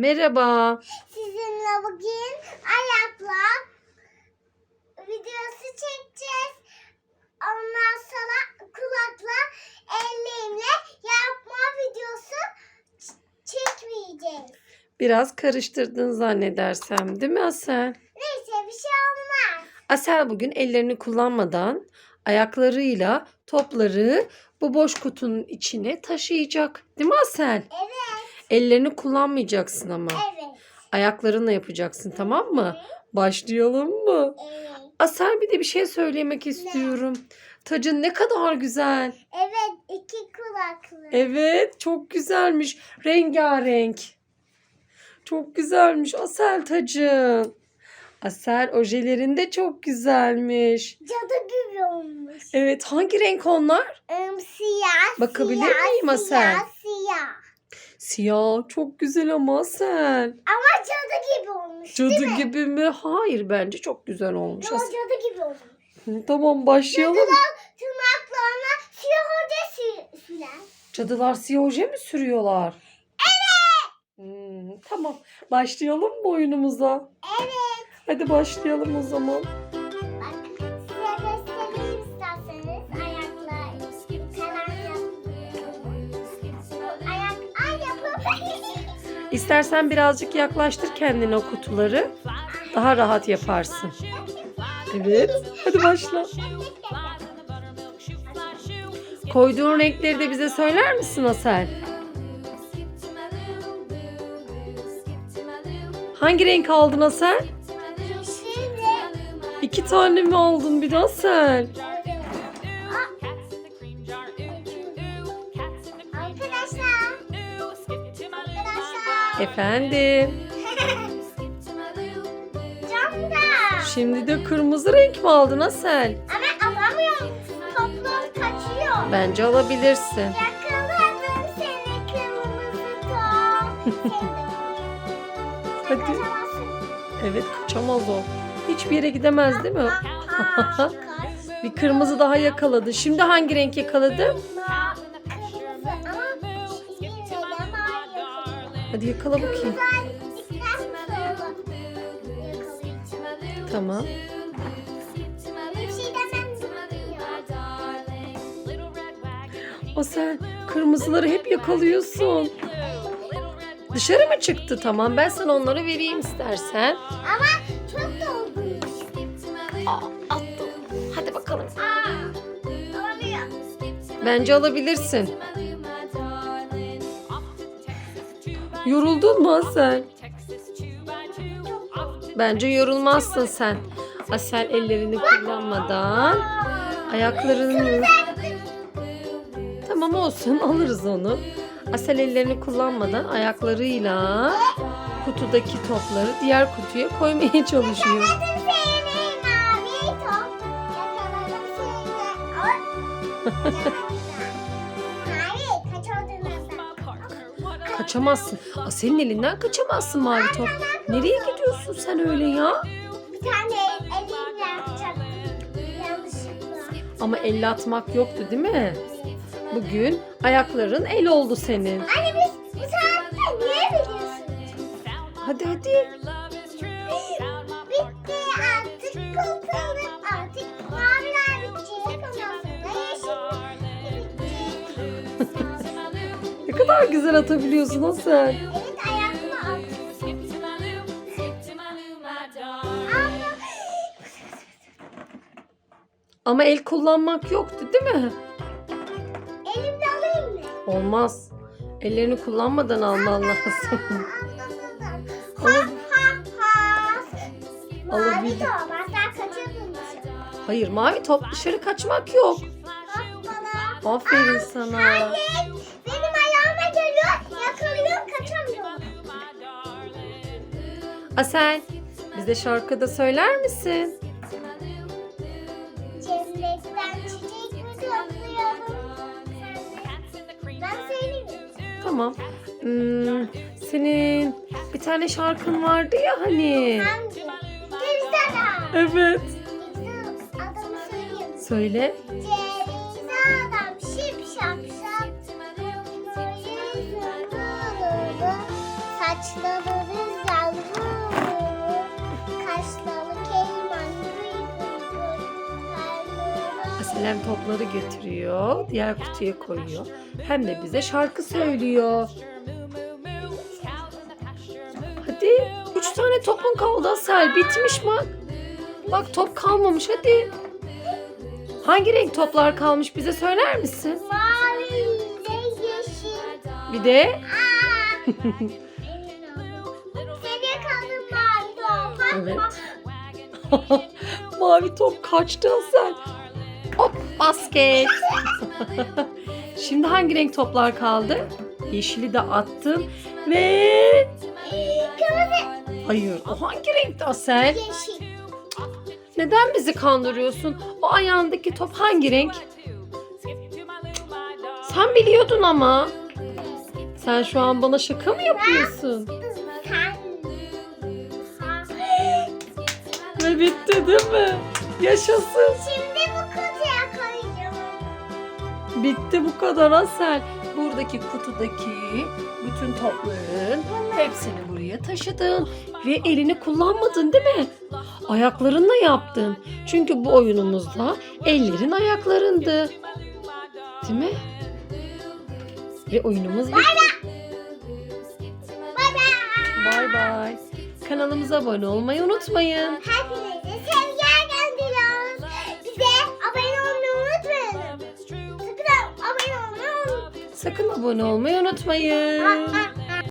Merhaba. Sizinle bugün ayakla videosu çekeceğiz. Ondan sonra kulakla ellerimle yapma videosu çekmeyeceğiz. Biraz karıştırdın zannedersem değil mi Asel? Neyse bir şey olmaz. Asel bugün ellerini kullanmadan ayaklarıyla topları bu boş kutunun içine taşıyacak. Değil mi Asel? Evet, Ellerini kullanmayacaksın ama. evet, Ayaklarınla yapacaksın tamam mı? Başlayalım mı? evet. Asel bir de bir şey söylemek istiyorum. Tacın ne kadar güzel. Evet, iki kulaklı. Evet çok güzelmiş. Rengarenk. Çok güzelmiş Asel tacın. Asel ojelerin de çok güzelmiş. Cadı gibi olmuş. Evet hangi renk onlar? Im, siyah, Bakabilir siyah, miyim Asel? Siyah, siyah. Siyah çok güzel ama Asel. Ama cadı gibi olmuş Cadı değil mi? gibi mi? Hayır bence çok güzel olmuş. Ama cadı gibi olmuş. Hı, Tamam başlayalım. Cadılar tırnaklarına siyah hoca sü- sürer. Cadılar siyah oje mi sürüyorlar? Evet. tamam. Başlayalım mı oyunumuza? Evet. Hadi başlayalım o zaman. İstersen birazcık yaklaştır kendine o kutuları. Daha rahat yaparsın. Evet. Hadi başla. Koyduğun renkleri de bize söyler misin Asel? Hangi renk aldın Asel? İki tane mi aldın bir de Asel? Efendim. camda Şimdi de kırmızı renk mi aldın Asel? ama alamıyorum toplam kaçıyor. Bence alabilirsin. Yakaladım seni kırmızı top. Hadi. Evet kaçamaz o. Hiçbir yere gidemez değil mi? Bir kırmızı daha yakaladı. Şimdi hangi renk yakaladı? Ma- Hadi yakala bakayım. Tamam. O sen kırmızıları hep yakalıyorsun. Dışarı mı çıktı? Tamam ben sana onları vereyim istersen. Ama çok dolmuş. Aa, attım. Hadi bakalım. Aa. Bence alabilirsin. Yoruldun mu Asel? Bence yorulmazsın sen. Asel ellerini kullanmadan ayaklarını... Tamam olsun alırız onu. Asel ellerini kullanmadan ayaklarıyla kutudaki topları diğer kutuya koymaya çalışıyor. Kaçamazsın. Asel'in elinden kaçamazsın mavi top. Nereye gidiyorsun sen öyle ya? Bir tane yapacaktım. Yanlışlıkla. Ama elle atmak yoktu değil mi? Bugün ayakların el oldu senin. Anne biz bu saatte niye biliyorsun? Hadi hadi. Kadar güzel atabiliyorsun o sen. Evet. Ama Ama el kullanmak yoktu değil mi? elimle alayım mı? Olmaz. Ellerini kullanmadan alman lazım. Ha ha ha. Mavi top. Hatta kaçırdın. Hayır mavi top dışarı kaçmak yok. Bak bana. Aferin sana. Hayır. Benim Asel bize şarkıda söyler misin? Cennetten çiçek mi toplayalım? Ben söyleyeyim. mi? Tamam. Hmm, senin bir tane şarkın vardı ya hani. Hangi? Evet. Ceviz adamı söyleyeyim. Söyle. Şap şap. Boyu Saçları Hem topları götürüyor, diğer kutuya koyuyor. Hem de bize şarkı söylüyor. Hadi. Üç tane topun kaldı Asel. Bitmiş bak. Bak top kalmamış hadi. Hangi renk toplar kalmış bize söyler misin? Mavi ve yeşil. Bir de. Senin kalın mavi top. Bak, Evet. bak. mavi top kaçtı Asel. Hop basket. Şimdi hangi renk toplar kaldı? Yeşili de attın ve Kırmızı. hayır o hangi renkti Asel? Yeşil. Neden bizi kandırıyorsun? O ayağındaki top hangi renk? Sen biliyordun ama. Sen şu an bana şaka mı yapıyorsun? Ve bitti değil mi? Yaşasın. Şimdi bu. Bitti bu kadar Asel. Buradaki kutudaki bütün topların hepsini buraya taşıdın. Ve elini kullanmadın değil mi? Ayaklarınla yaptın. Çünkü bu oyunumuzda ellerin ayaklarındı. Değil mi? Ve oyunumuz bitti. Bay bay. Kanalımıza abone olmayı unutmayın. Hepinize sevgiler Sakın abone olmayı unutmayın.